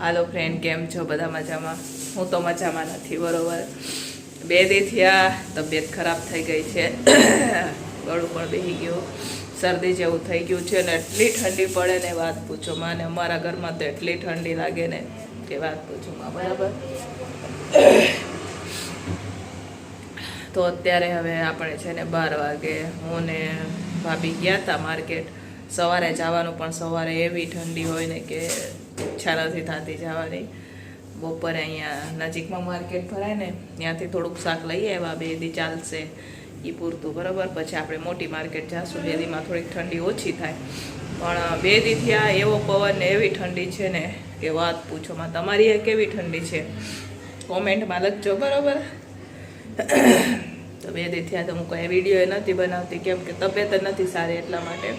હાલો friend કેમ છો? બધા મજામાં? હું તો મજામાં નથી, બરોબર. બે દી થયા, તબિયત ખરાબ થઈ ગઈ છે. ગળું પણ બેસી ગયું. શરદી જેવું થઈ ગયું છે ને, એટલી ઠંડી પડે ને, વાત પૂછો માં ને અમારા ઘરમાં તો એટલી ઠંડી લાગે ને, કે વાત પૂછો માં, બરાબર? તો અત્યારે હવે આપણે છે ને, બાર વાગે હું ને ભાભી ગયા હતા માર્કેટ. સવારે જવાનું પણ સવારે એવી ઠંડી હોય ને કે ઈચ્છા નથી થતી જવાની. બપોરે અહીંયા નજીકમાં માર્કેટ ભરાય ને, ત્યાંથી થોડુંક શાક લઈ આવ્યા, બે દી ચાલશે એ પૂરતું, બરાબર? પછી આપણે મોટી માર્કેટ જાશું બે દીમાં થોડીક ઠંડી ઓછી થાય. પણ બે દીથી આ એવો પવન ને એવી ઠંડી છે ને કે વાત પૂછોમાં તમારી એ કેવી ઠંડી છે? કોમેન્ટમાં લખજો, બરાબર? તો બે દીથી આ તો હું કોઈ વીડિયો નથી બનાવતી, કેમ કે તબિયત નથી સારી એટલા માટે.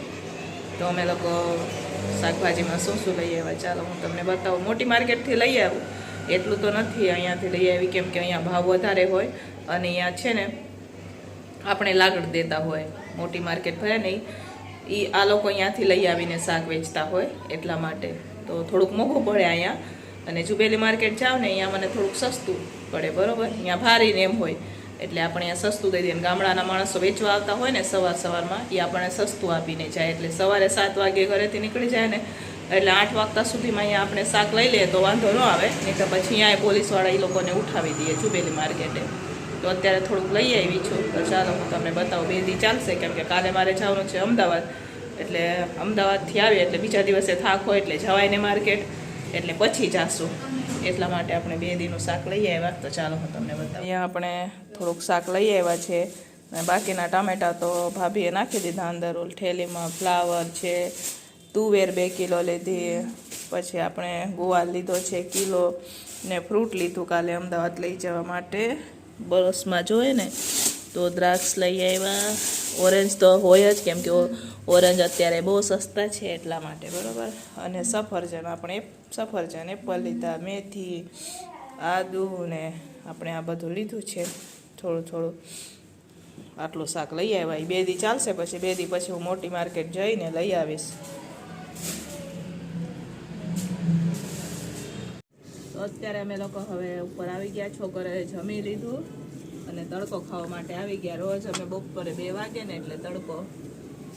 તો અમે લોકો શાકભાજીમાં શું શું લઈ આવ્યા ચાલો, હું તમને બતાવું. મોટી માર્કેટથી લઈ આવું. એટલું તો નથી અહીંયાથી લઈ આવી, કેમ કે અહીંયા ભાવ વધારે હોય અને અહીંયા છે ને આપણે લાગડ દેતા હોય. મોટી માર્કેટ ભરે નહીં એ આ લોકો અહીંયાથી લઈ આવીને શાક વેચતા હોય એટલા માટે. તો થોડુંક મોંઘું પડે અહીંયા. અને જુબેલી માર્કેટ જાઓ ને, અહીંયા મને થોડુંક સસ્તું પડે, બરાબર? અહીંયા ભારીને એમ હોય. એટલે આપણે અહીંયા સસ્તું દઈ દઈએ. ગામડાના માણસો વેચવા આવતા હોય ને સવાર સવારમાં એ આપણને સસ્તું આપીને જાય. એટલે સવારે સાત વાગે ઘરેથી નીકળી જાય ને, એટલે આઠ વાગતા સુધીમાં અહીંયા આપણે શાક લઈ લઈએ તો વાંધો ન આવે. નહીં તો પછી અહીંયા પોલીસવાળા એ લોકોને ઉઠાવી દઈએ જુબેલી માર્કેટે. તો અત્યારે થોડુંક લઈ આવી છું. તો ચાલો હું તમને બતાવું. બે દી ચાલશે, કેમ કે કાલે મારે જવાનું છે અમદાવાદ. એટલે અમદાવાદથી આવી એટલે બીજા દિવસે થાક હોય એટલે જવાય ને માર્કેટ. એટલે પછી જાશું. એટલા માટે આપણે બે દીનું શાક લઈ આવ્યા. તો ચાલો હું તમને બતાવું. અહીંયા આપણે થોડુંક શાક લઈ આવ્યા છે. અને બાકીના ટામેટા તો ભાભીએ નાખી દીધા અંદર. ઠેલીમાં ફ્લાવર છે, તુવેર બે કિલો લીધી. પછી આપણે ગુવાર લીધો છે કિલો. ને ફ્રૂટ લીધું કાલે અમદાવાદ લઈ જવા માટે. બસમાં જોઈએ ને, તો દ્રાક્ષ લઈ આવ્યા. ઓરેન્જ તો હોય જ, કેમ કે ઓરેન્જ અત્યારે બહુ સસ્તા છે એટલા માટે, બરાબર? અને સફરજન, આપણે સફરજન, એપલ, લીધા, મેથી, આદુ ને આપણે આ બધું લીધું છે. થોડું થોડું આટલું શાક લઈ આવ્યા. એ બે દી ચાલશે પછી બે દી પછી હું મોટી માર્કેટ જઈને લઈ આવીશ. તો અત્યારે અમે લોકો હવે ઉપર આવી ગયા છોકરાએ જમી લીધું. અને તડકો ખાવા માટે આવી ગયા. રોજ અમે બપોરે બે વાગે ને એટલે તડકો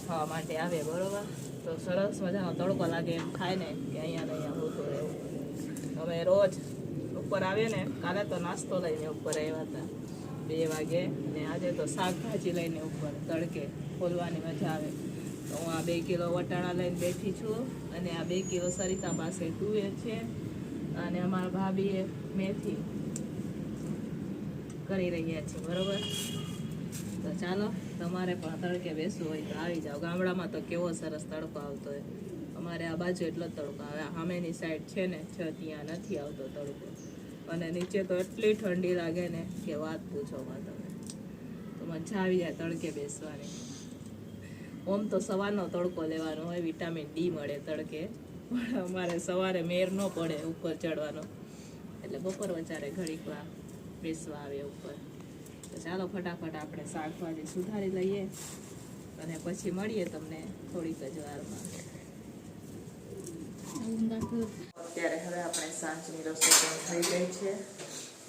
ખાવા માટે આવે, બરોબર? તો સરસ મજાનો તડકો લાગે એમ ખાય ને કે અહીંયા અહીંયા હોતું રહેવું. અમે રોજ ઉપર આવીએ ને, કાલે તો નાસ્તો લઈને ઉપર આવ્યા હતા. બે વાગે ને આજે તો શાકભાજી લઈને ઉપર તડકે ખોલવાની મજા આવે. તો હું આ બે કિલો વટાણા લઈને બેઠી છું અને આ બે કિલો સરિતા પાસે તુવેર છે. અને અમારા ભાભીએ મેથી. કરી રહ્યા છીએ બરાબર? તો ચાલો, તમારે પણ તડકે બેસવું હોય તો આવી જાઓ. ગામડામાં તો કેવો સરસ તડકો આવતો હોય. અમારે આ બાજુ એટલો તડકો આવે. સામેની સાઈડ છે ને, છ ત્યાં નથી આવતો તડકો. અને નીચે તો એટલી ઠંડી લાગે ને કે વાત પૂછો માં તમે. તો મજા આવી જાય તડકે બેસવાની. ઓમ તો સવારનો તડકો લેવાનો હોય, વિટામિન ડી મળે તડકે. પણ અમારે સવારે મેર ન પડે ઉપર ચડવાનો. એટલે બપોર વચારે ઘડીક વાર બેસવા આવે ઉપર. તો ચાલો ફટાફટ આપણે શાકભાજી સુધારી લઈએ અને પછી મળીએ તમને થોડીક જ વારમાં. અત્યારે હવે આપણે સાંજની રસોઈ પણ થઈ ગઈ છે.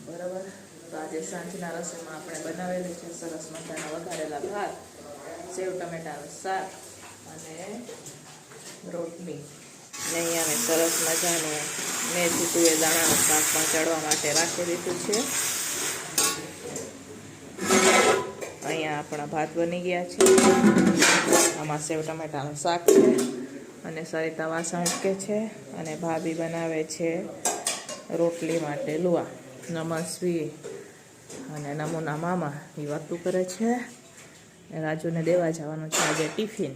બરાબર? તો આજે સાંજના રસોઈમાં આપણે બનાવેલું છે સરસ મજાના વઘારેલા ભાત, સેવ, ટમેટાનું શાક અને રોટલી. ને અહીંયા મેં સરસ મજાનું મેથી એ દાણાનું શાક પણ ચડવા માટે રાખી દીધું છે અહીંયા આપણા ભાત બની ગયા છે. આમાં સેવ ટમેટાનું શાક છે અને સરિતા વાસણ ઉટકે છે અને ભાભી બનાવે છે રોટલી માટે લુવા નમસ્વી અને નમૂના મામા એ વાતું કરે છે. રાજુને દેવા જવાનું છે આજે ટિફિન.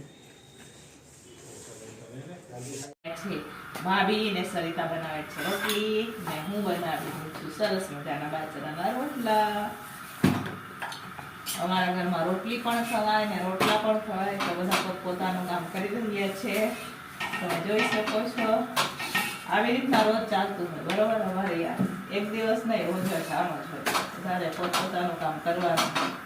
ભાભી ને સરિતા બનાવે છે રોટલી ને હું બનાવી છું સરસ મજાના બાજરાના રોટલા. અમારા ઘરમાં રોટલી પણ ખવાય ને રોટલા પણ ખવાય. તો બધા પોત પોતાનું કામ કરી રહ્યા છે. તમે જોઈ શકો છો. આવી રીતના રોજ ચાલતું હોય. બરોબર? અમારે યાર એક દિવસ નહીં, રોજ જ આમ જ હોય. વધારે પોતપોતાનું કામ કરવાનું.